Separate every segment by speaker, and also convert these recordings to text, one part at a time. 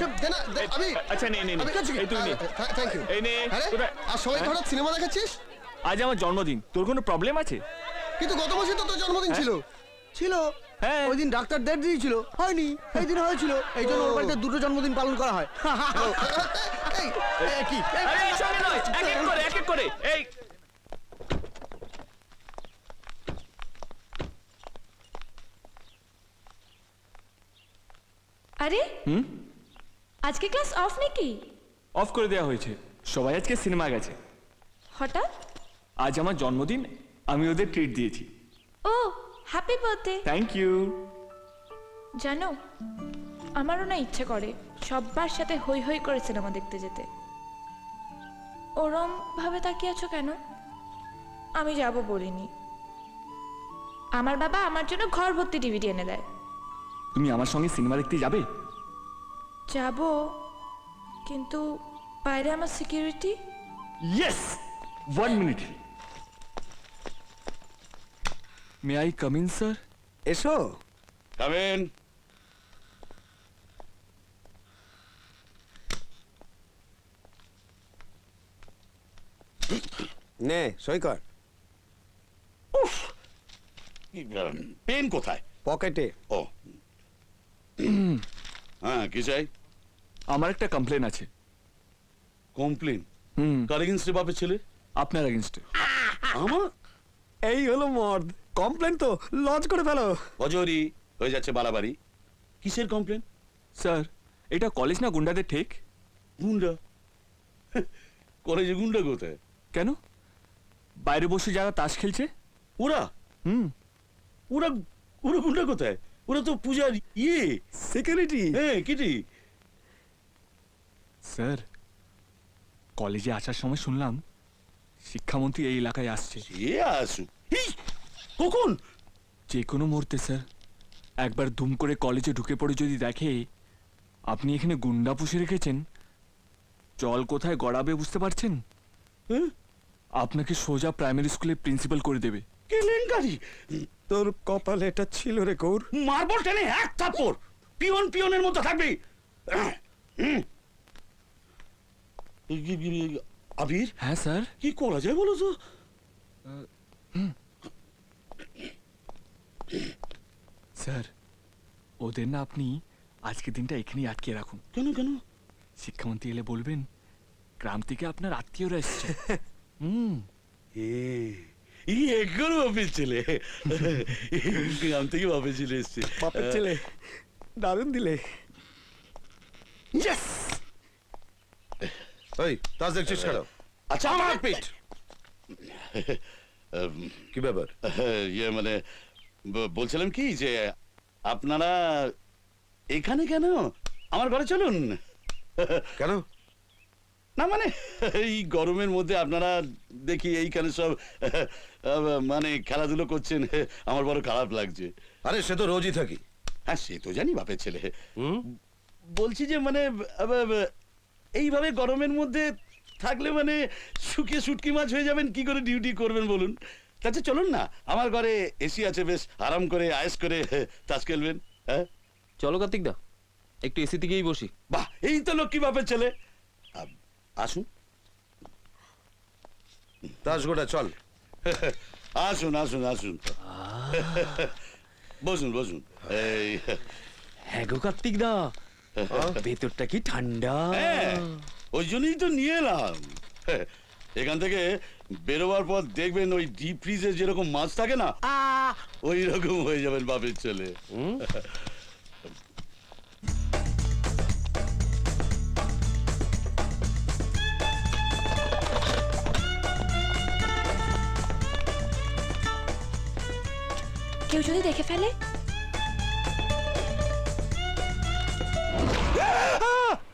Speaker 1: চুপ, দে না, দে, আমি
Speaker 2: আচ্ছা নে নে নে।
Speaker 1: আমি
Speaker 2: এই তুই নে।
Speaker 1: থ্যাংক ইউ
Speaker 2: এই নে।
Speaker 1: আরে সবাই
Speaker 2: হ্যাঁ?
Speaker 1: হঠাৎ সিনেমা দেখাচ্ছিস?
Speaker 2: আজ আমার জন্মদিন। তোর কোনো প্রবলেম আছে?
Speaker 1: কিন্তু গত তো তোর জন্মদিন ছিল।
Speaker 3: ছিল।
Speaker 2: হ্যাঁ।
Speaker 3: ওই দিন ডাক্তার ডেট দিয়েছিল হয়নি এই দিন হয়েছিল। এই জন্য ওর বাড়িতে দুটো জন্মদিন পালন করা হয়।
Speaker 1: এই, এই, কি?
Speaker 2: আরে নয়। এক এক করে এক এক করে। এই।
Speaker 4: আরে
Speaker 2: হুম?
Speaker 4: আজকে ক্লাস অফ নাকি?
Speaker 2: অফ করে দেওয়া হয়েছে। সবাই আজকে সিনেমা গেছে।
Speaker 4: হঠাৎ?
Speaker 2: আজ আমার জন্মদিন আমি ওদের ট্রিট দিয়েছি।
Speaker 4: ও হ্যাপি বার্থডে
Speaker 2: থ্যাংক ইউ
Speaker 4: জানো আমারও না ইচ্ছে করে সব্বার সাথে হই হই করে সিনেমা দেখতে যেতে। ওরম ভাবে তাকিয়ে আছো কেন? আমি যাব বলিনি। আমার বাবা আমার জন্য ঘর ভর্তি ডিভিডি এনে দেয়।
Speaker 2: তুমি আমার সঙ্গে সিনেমা দেখতে যাবে?
Speaker 4: যাব কিন্তু বাইরে আমার security
Speaker 2: yes one minute may I come in sir
Speaker 3: এসো।
Speaker 5: Come in.
Speaker 3: নে সই কর।
Speaker 5: পেন কোথায়?
Speaker 3: পকেটে।
Speaker 5: ও। হ্যাঁ কি চাই?
Speaker 2: আমার একটা কমপ্লেন আছে।
Speaker 5: কমপ্লেন
Speaker 2: হুম।
Speaker 5: কার এগেন্স্টে বাপের ছেলে?
Speaker 2: আপনার এগেনস্টে
Speaker 5: আমার?
Speaker 3: এই হলো মর্দ কমপ্লেন তো লজ করে ফেলো।
Speaker 5: অজরি হয়ে যাচ্ছে বাড়াবাড়ি। কিসের কমপ্লেন
Speaker 2: স্যার এটা কলেজ না গুন্ডাদের ঠিক?
Speaker 5: গুন্ডা? কলেজে গুন্ডা কোথায়?
Speaker 2: কেন? বাইরে বসে যারা তাস খেলছে?
Speaker 5: ওরা?
Speaker 2: হুম।
Speaker 5: ওরা ওরা গুন্ডা কোথায়? ওরা তো পূজার ইয়ে।
Speaker 3: সিকিউরিটি
Speaker 5: হ্যাঁ কিটি?
Speaker 2: স্যার কলেজে আসার সময় শুনলাম শিক্ষামন্ত্রী এই এলাকায় আসছে।
Speaker 5: সে আসুক। এই, কখন?
Speaker 2: যে কোনো মুহূর্তে স্যার। একবার দুম করে কলেজে ঢুকে পড়ে যদি দেখে আপনি এখানে গুন্ডা পুষে রেখেছেন। জল কোথায় গড়াবে বুঝতে পারছেন?
Speaker 5: হ্যাঁ?
Speaker 2: আপনাকে সোজা প্রাইমারি স্কুলে প্রিন্সিপাল করে দেবে।
Speaker 5: কেলেঙ্কারি!
Speaker 3: তোর কপালে এটা ছিল রে গৌর।
Speaker 5: মার্বল টেনে এক থাপ্পড়। পিয়ন পিয়নের মতো থাকবি। আবির?
Speaker 2: হ্যাঁ স্যার।
Speaker 5: কি করা যায় বলো তো?
Speaker 2: স্যার ওদের না আপনি আজকের দিনটা এখানেই আটকে রাখুন।
Speaker 5: কেন কেন?
Speaker 2: শিক্ষামন্ত্রী এলে বলবেন গ্রাম থেকে আপনার আত্মীয়রা এসছে। হুম।
Speaker 5: এ এই একর বাপের ছেলে গ্রাম থেকে বাপের ছেলে এসছে।
Speaker 3: বাপের ছেলে দারুণ দিলে।
Speaker 6: ওই তাজ দেখছিস কেন
Speaker 5: আচ্ছা আমার পেট।
Speaker 6: কি ব্যাপার?
Speaker 5: ইয়ে মানে বলছিলাম কি যে আপনারা এখানে কেন? আমার ঘরে চলুন।
Speaker 6: কেন?
Speaker 5: না মানে এই গরমের মধ্যে আপনারা দেখি এইখানে সব মানে খেলাধুলো করছেন আমার বড় খারাপ লাগছে।
Speaker 6: আরে সে তো রোজই থাকি।
Speaker 5: হ্যাঁ সে তো জানি বাপের ছেলে। বলছি যে মানে এইভাবে গরমের মধ্যে থাকলে মানে শুকিয়ে শুটকি মাছ হয়ে যাবেন কি করে ডিউটি করবেন বলুন? তাতে চলুন না আমার ঘরে এসি আছে বেশ আরাম করে আয়েস করে তাস খেলবেন হ্যাঁ?
Speaker 7: চলো কার্তিক দা একটু এসি থেকেই বসি।
Speaker 5: বাহ এই তো লক্ষ্মী বাপের ছেলে। আসুন।
Speaker 6: তাজ গোটা চল।
Speaker 5: আসুন আসুন আসুন। বসুন বসুন। এই
Speaker 7: হ্যাঁ গো কার্তিক দা ভেতরটা কি ঠান্ডা?
Speaker 5: হ্যাঁ, ওই জন্যই তো নিয়ে এলাম। এখান থেকে বেরোবার পর দেখবেন ওই ডিপ ফ্রিজে যেরকম মাছ থাকে না ওই রকম হয়ে যাবেন বাপের ছেলে।
Speaker 4: কেউ যদি দেখে ফেলে?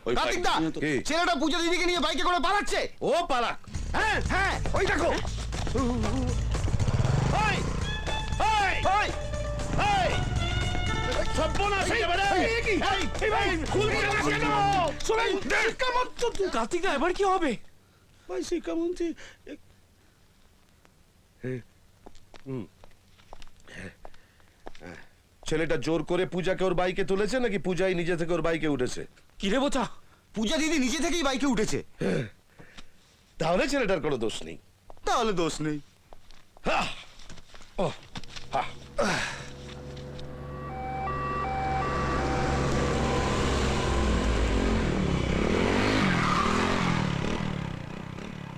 Speaker 5: ওই
Speaker 6: কি?
Speaker 1: ছেলেটা পূজা দিদিকে নিয়ে বাইকে করে পালাচ্ছে।
Speaker 6: ও পালাক।
Speaker 1: হ্যাঁ হ্যাঁ ওই দেখো। ওই ওই ওই ওই।
Speaker 5: সর্বনাশ হয়ে যাবে রে! এই, এই ভাই, খুলবি না কেন? শোনেন, শিক্ষামন্ত্রী তো-
Speaker 7: কার্তিক এবার কি হবে?
Speaker 5: ভাই, শিক্ষামন্ত্রী, এ-
Speaker 6: ছেলেটা জোর করে পূজাকে ওর বাইকে তুলেছে নাকি পূজাই নিজে থেকে ওর বাইকে উঠেছে?
Speaker 2: কি রে বোচা
Speaker 1: পূজা দিদি নিজে থেকেই বাইকে উঠেছে।
Speaker 6: তাহলে ছেলেটার কোনো দোষ নেই।
Speaker 1: তাহলে দোষ নেই।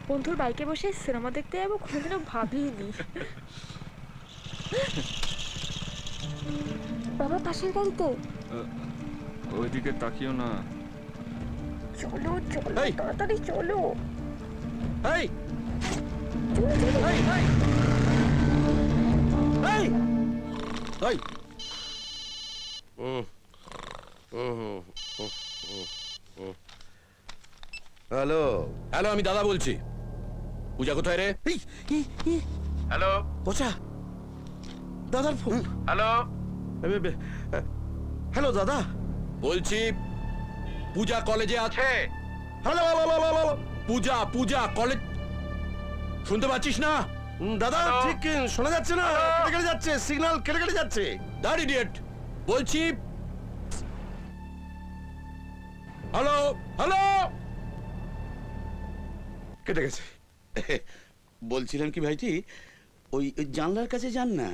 Speaker 4: বন্ধুর বাইকে বসে সিনেমা দেখতে যাব কোনোদিনও ভাবিনি। বাবা পাশের গাড়িতে
Speaker 2: ওইদিকে তাকিও না।
Speaker 4: চলো চলো
Speaker 3: এই!
Speaker 4: তাড়াতাড়ি চলো।
Speaker 3: এই।
Speaker 4: চলো। চলো
Speaker 3: এই। এই। এই। এই।
Speaker 6: হ্যালো।
Speaker 7: হ্যালো আমি দাদা বলছি। পূজা কোথায় রে?
Speaker 6: হ্যালো।
Speaker 3: বোঝা দাদার ফোন।
Speaker 6: হ্যালো।
Speaker 3: হ্যালো দাদা।
Speaker 7: বলছি পূজা কলেজে আছে
Speaker 6: hello hello hello hello
Speaker 7: Puja Puja college শুনতে পাচ্ছিস না?
Speaker 6: দাদা ঠিক শোনা যাচ্ছে না? কেটে কেটে যাচ্ছে সিগন্যাল কেটে কেটে যাচ্ছে।
Speaker 7: দাঁড় ইডিয়েট বলছি হ্যালো হ্যালো।
Speaker 6: কেটে গেছে।
Speaker 5: বলছিলাম কি ভাইটি ওই ওই জানলার কাছে যান না?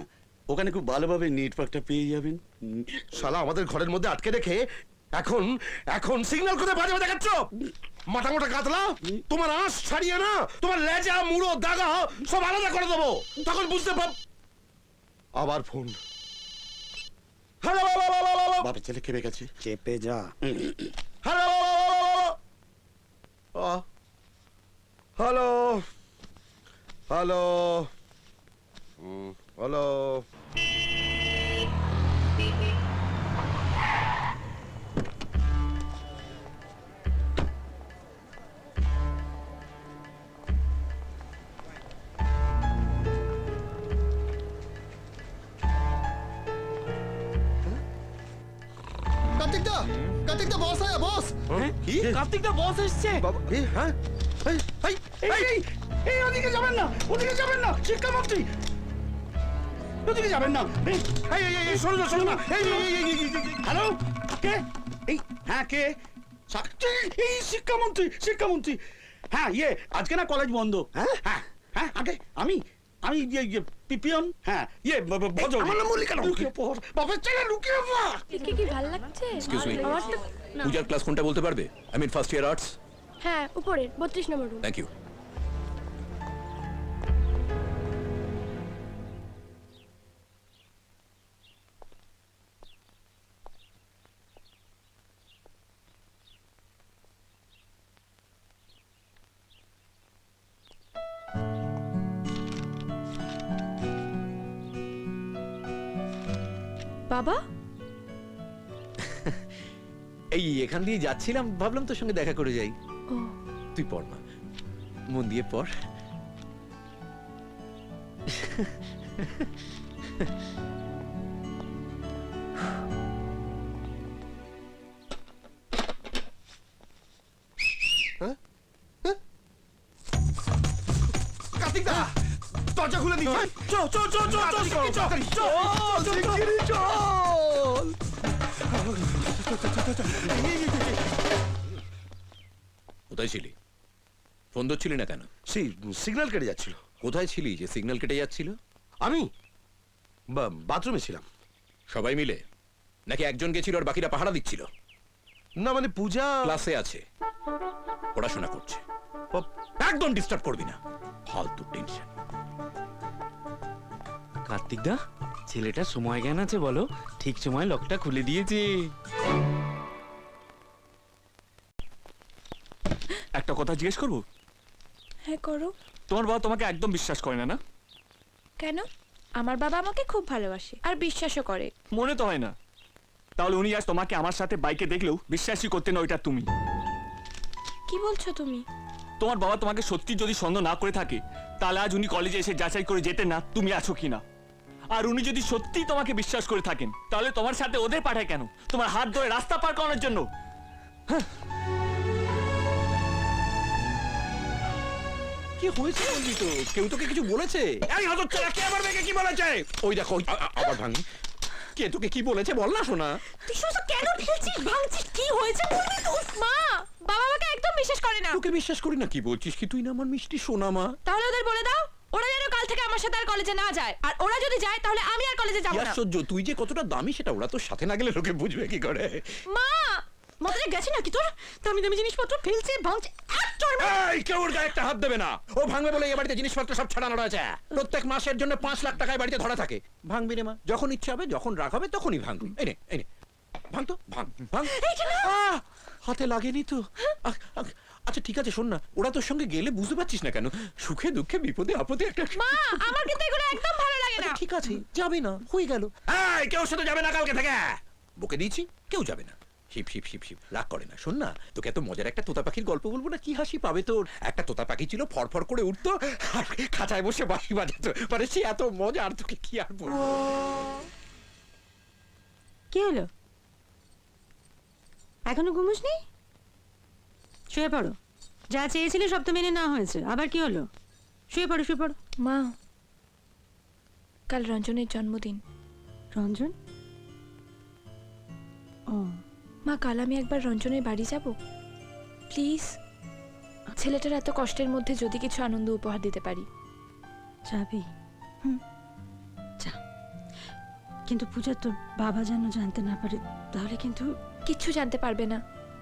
Speaker 5: ওখানে খুব ভালোভাবে নেটওয়ার্কটা পেয়ে যাবেন।
Speaker 6: শালা আমাদের ঘরের মধ্যে আটকে রেখে এখন এখন সিগন্যাল কোথায় বাজে দেখাচ্ছ? মাথা মোটা কাতলা তোমার আঁশ ছাড়িয়ে না তোমার লেজা মুড়ো দাগা সব আলাদা করে দেবো। তখন বুঝতে পার আবার ফোন হ্যালো
Speaker 5: বাপের ছেলে খেপে গেছে।
Speaker 3: চেপে যা।
Speaker 6: হ্যালো। হ্যালো। Hello hello.
Speaker 2: কি কার্তিক দা বস এসছে
Speaker 6: বাবা এ হ্যাঁ এই এই
Speaker 5: এই এই, এই ওদিকে যাবেন না ওদিকে যাবেন না শিক্ষামন্ত্রী ওদিকে যাবেন না এই,
Speaker 6: এই এই এই শোনো না শোনো না এই,
Speaker 5: হ্যালো কে এই হ্যাঁ কে এই শিক্ষামন্ত্রী শিক্ষামন্ত্রী হ্যাঁ ইয়ে আজকে না কলেজ বন্ধ হ্যাঁ হ্যাঁ হ্যাঁ আগে আমি আমি ইয়ে ইয়ে পিপিএম হ্যাঁ ইয়ে ভজন
Speaker 6: আমার নাম মল্লিকা।
Speaker 5: লুকিয়ে পড়। বাবা ছেলে লুকিয়ে পড়।
Speaker 4: কি কি ভালো লাগছে? এক্সকিউজ মি
Speaker 7: পূজার ক্লাস কোনটা বলতে পারবে? I mean first year arts
Speaker 4: হ্যাঁ উপরে বত্রিশ নম্বর রুম
Speaker 7: থ্যাংক ইউ
Speaker 4: বাবা?
Speaker 8: এই এখান দিয়ে যাচ্ছিলাম ভাবলাম তোর সঙ্গে দেখা করে যাই।
Speaker 4: ও।
Speaker 8: তুই পড় না মন দিয়ে পড়।
Speaker 1: কার্তিক চল চল চল চল চল চল চল শিগগিরই চল
Speaker 7: কোথায় ছিলি? ফোন ধরছিলি না কেন?
Speaker 6: সেই সিগন্যাল কেটে যাচ্ছিল।
Speaker 7: কোথায় ছিলি যে সিগন্যাল কেটে যাচ্ছিল?
Speaker 6: আমি? বা- বাথরুমে ছিলাম।
Speaker 7: সবাই মিলে? নাকি একজন গেছিল আর বাকিরা পাহারা দিচ্ছিল?
Speaker 6: না মানে পূজা
Speaker 7: ক্লাসে আছে। পড়াশোনা করছে।
Speaker 6: প-
Speaker 7: একদম ডিস্টার্ব করবি না। ফালতু টেনশন
Speaker 8: কার্তিক দা ছেলেটা সময় জ্ঞান আছে বলো। ঠিক সময় লকটা খুলে দিয়েছে।
Speaker 2: একটা কথা জিজ্ঞেস করব?
Speaker 4: হ্যাঁ করো।
Speaker 2: তোমার বাবা তোমাকে একদম বিশ্বাস করে না না?
Speaker 4: কেন? আমার বাবা আমাকে খুব ভালোবাসে আর বিশ্বাসও করে।
Speaker 2: মনে তো হয় না। তাহলে উনি আজ তোমাকে আমার সাথে বাইকে দেখলেও বিশ্বাসই করতে না ওইটা তুমি।
Speaker 4: কি বলছো তুমি?
Speaker 2: তোমার বাবা তোমাকে সত্যি যদি সন্দেহ না করে থাকে তাহলে আজ উনি কলেজে এসে যাচাই করে যেতে না তুমি আছো কিনা? আর উনি যদি সত্যি তোমাকে বিশ্বাস করে থাকেন তাহলে তোমার সাথে ওদের পাঠায় কেন? তোমার হাত ধরে রাস্তা পার করানোর জন্য।
Speaker 8: কি হয়েছে বলবি তো? কেউ তোকে কিছু বলেছে?
Speaker 7: এই হতচ্ছাড়া কে আমার মেয়েকে কি বলেছে? ওই দেখো ওই, আ- আ- আবার ভাঙি কে তোকে কি বলেছে বল না শোনা।
Speaker 4: তুই শুধু কেন ঢেলছিস ভাঙছিস? কি হয়েছে বলবি তো? মা! বাবা আমাকে একদম বিশ্বাস করে না।
Speaker 7: তোকে বিশ্বাস করি না কি বলছিস? কি তুই না আমার মিষ্টি সোনা মা?
Speaker 4: তাহলে ওদের বলে দাও। ওরা যেন কাল থেকে আমার সাথে আর কলেজে না যায়। আর ওরা যদি যায় তাহলে আমি আর কলেজে যাব না।
Speaker 7: আশ্চর্য তুই যে কতটা দামি সেটা ওরা তোর সাথে না গেলে লোকে বুঝবে কি করে?
Speaker 4: মা মাথায় গেছে নাকি তোর? দামি দামি জিনিসপত্র ফেলছে ভাঙছে একটার
Speaker 7: এই কেউ ওর গায়ে একটা হাত দেবে না। ও ভাঙবে বলে এই বাড়িতে জিনিসপত্র সব ছাড়ানো রয়েছে। প্রত্যেক মাসের জন্য পাঁচ লাখ টাকায় বাড়িতে ধরা থাকে। ভাঙবি রে মা যখন ইচ্ছা হবে যখন রাগ হবে তখনই ভাঙবি। এই নে এই নে। ভাঙ তো ভাঙ ভাঙ। আহ, হাতে লাগেনি তো। আহ, আহ, আচ্ছা ঠিক আছে শোন না। ওরা তোর সঙ্গে গেলে বুঝতে পারছিস না কেন? সুখে দুঃখে বিপদে আপদে একটা
Speaker 4: মা আমার কিন্তু এগুলো একদম ভালো লাগে না।
Speaker 7: ঠিক আছে যাবে না হয়ে গেল। এই কেউ সাথে যাবে না কালকে থেকে? বকে দিয়েছি কেউ যাবে না। শিব শিব শিব শিব রাগ করে না। শোন না তোকে এত মজার একটা তোতা পাখির গল্প বলব না? কি হাসি পাবে তোর? একটা তোতা পাখি ছিল ফরফর করে উঠতো আর খাঁচায় বসে বাঁশি বাজাতো। মানে সে এত মজা আর তোকে কি আর বলব?
Speaker 9: কি হলো? এখনও ঘুমোসনি? শুয়ে পড়ো। যা চেয়েছিলে সব তো মেনে না হয়েছে। আবার কি হলো? শুয়ে পড়ো শুয়ে পড়ো।
Speaker 4: মা কাল রঞ্জনের জন্মদিন।
Speaker 9: রঞ্জন? ও।
Speaker 4: মা কাল আমি একবার রঞ্জনের বাড়ি যাব। প্লিজ ছেলেটার এত কষ্টের মধ্যে যদি কিছু আনন্দ উপহার দিতে পারি।
Speaker 9: যাবি? হুম। যা। কিন্তু পূজা তোর বাবা যেন জানতে না পারে তাহলে কিন্তু
Speaker 4: কিচ্ছু জানতে পারবে না।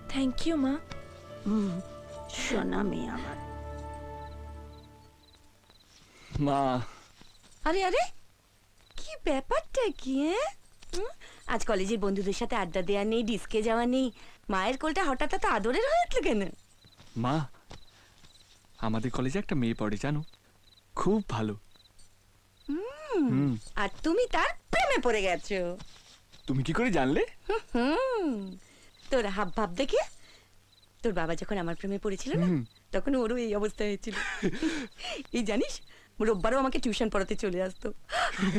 Speaker 4: থ্যাংক ইউ মা।
Speaker 9: সোনা মেয়ে আমার।
Speaker 2: মা।
Speaker 10: আরে আরে কি ব্যাপারটা কি হ্যাঁ হুম? আজ কলেজের বন্ধুদের সাথে আড্ডা দেওয়া নেই ডিস্কে যাওয়া নেই মায়ের কোলটা হঠাৎ এত আদরের হয়ে উঠল কেন?
Speaker 2: মা আমাদের কলেজে একটা মেয়ে পড়ে জানো? খুব ভালো। হুম
Speaker 10: আর তুমি তার প্রেমে পড়ে গেছো।
Speaker 2: তুমি কি করে জানলে?
Speaker 10: হুম তোর হাব ভাব দেখে তোর বাবা যখন আমার প্রেমে পড়েছিল না তখন ওরও এই অবস্থা হয়েছিল এই জানিস রোববারও আমাকে টিউশন পড়াতে চলে আসতো।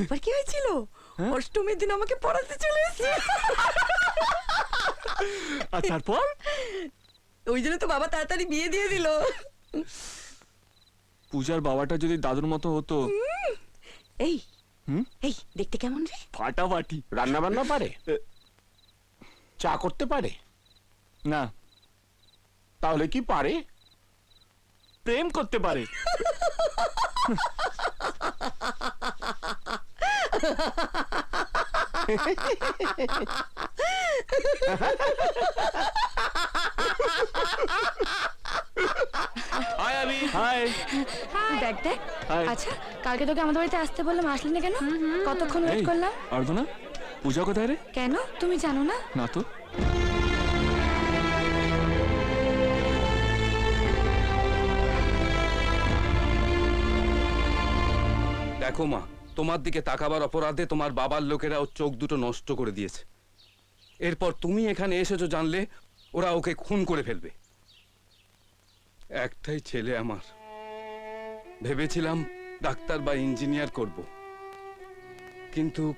Speaker 10: এবার কি হয়েছিল?
Speaker 2: হ্যাঁ?
Speaker 10: অষ্টমীর দিন আমাকে পড়াতে চলে এসেছে।
Speaker 2: আর তারপর?
Speaker 10: ওই জন্য তো বাবা তাড়াতাড়ি বিয়ে দিয়ে দিল।
Speaker 2: পূজার বাবাটা যদি দাদুর মতো হতো।
Speaker 10: এই
Speaker 2: হুম?
Speaker 10: এই দেখতে কেমন রে?
Speaker 2: ফাটাফাটি।
Speaker 7: রান্না বান্না পারে চা করতে পারে?
Speaker 2: না।
Speaker 7: তাহলে কি পারে?
Speaker 2: প্রেম করতে পারে।
Speaker 11: হাই আমি
Speaker 2: হাই
Speaker 4: দেখ দেখ।
Speaker 2: হাই
Speaker 4: আচ্ছা কালকে তোকে আমাদের বাড়িতে আসতে বললাম আসলি না কেন? কতক্ষণ ওয়েট করলাম?
Speaker 2: অর্ধনা পূজা কোথায় রে?
Speaker 4: কেন? তুমি জানো না?
Speaker 2: না তো।
Speaker 12: দেখো মা, তোমার দিকে তাকাবার অপরাধে তোমার বাবার লোকেরা ওর চোখ দুটো নষ্ট করে দিয়েছে। এরপর তুমি এখানে এসেছ জানলে ওরা ওকে খুন করে ফেলবে। একটাই ছেলে আমার। ভেবেছিলাম ডাক্তার বা ইঞ্জিনিয়ার করব। কিন্তু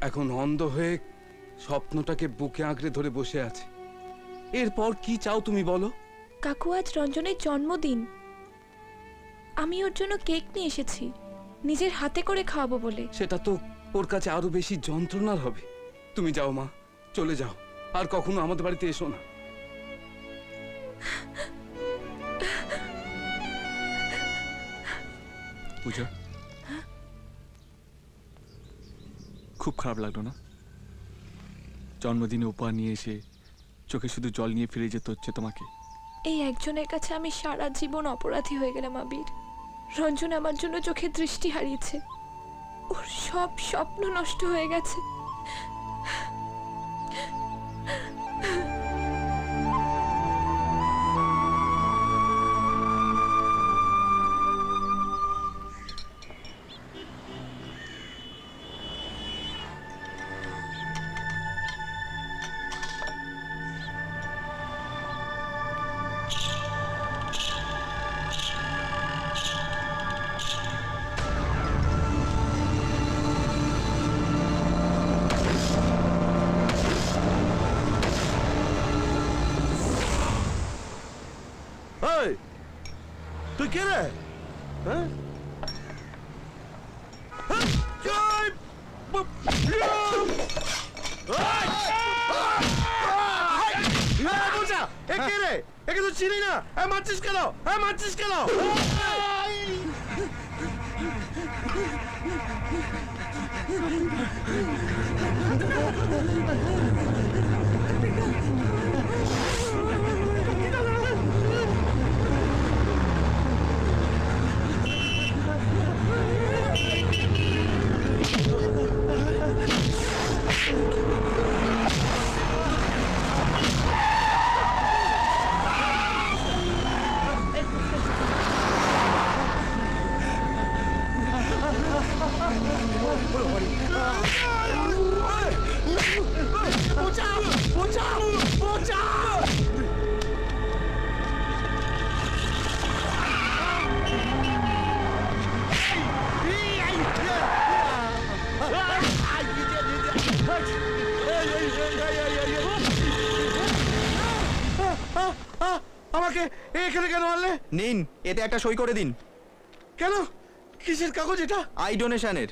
Speaker 12: এখন অন্ধ হয়ে স্বপ্নটাকে বুকে আঁকড়ে ধরে বসে আছে। এরপর কি চাও তুমি বলো?
Speaker 4: কাকু, আজ রঞ্জনের জন্মদিন। আমি ওর জন্য কেক নিয়ে এসেছি। নিজের হাতে করে খাওয়াবো বলে।
Speaker 12: সেটা তো ওর কাছে আরও বেশি যন্ত্রণার হবে। তুমি যাও মা চলে যাও। আর কখনো আমাদের বাড়িতে এসো না।
Speaker 2: পূজা। খুব খারাপ লাগল না? জন্মদিনে উপহার নিয়ে এসে চোখে শুধু জল নিয়ে ফিরে যেতে হচ্ছে তোমাকে।
Speaker 4: এই একজনের কাছে আমি সারা জীবন অপরাধী হয়ে গেলাম আবির। রঞ্জন আমার জন্য চোখের দৃষ্টি হারিয়েছে। ওর সব স্বপ্ন নষ্ট হয়ে গেছে।
Speaker 6: কে রে হ্যাঁ? হ্যাঁ, জয়! ব- ইয়া! বোঝা! এ কে রে? একে তো চিনি না। এ মারছিস কেন? এ মারছিস কেন? আমাকে
Speaker 1: এতে একটা সই করে দিন।
Speaker 6: কেন? কিসের কাগজ এটা?
Speaker 1: আই ডোনেশনের।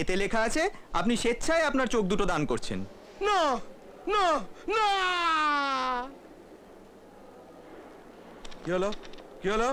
Speaker 1: এতে লেখা আছে আপনি স্বেচ্ছায় আপনার চোখ দুটো দান করছেন।
Speaker 6: না না না! কি হলো? কি হলো?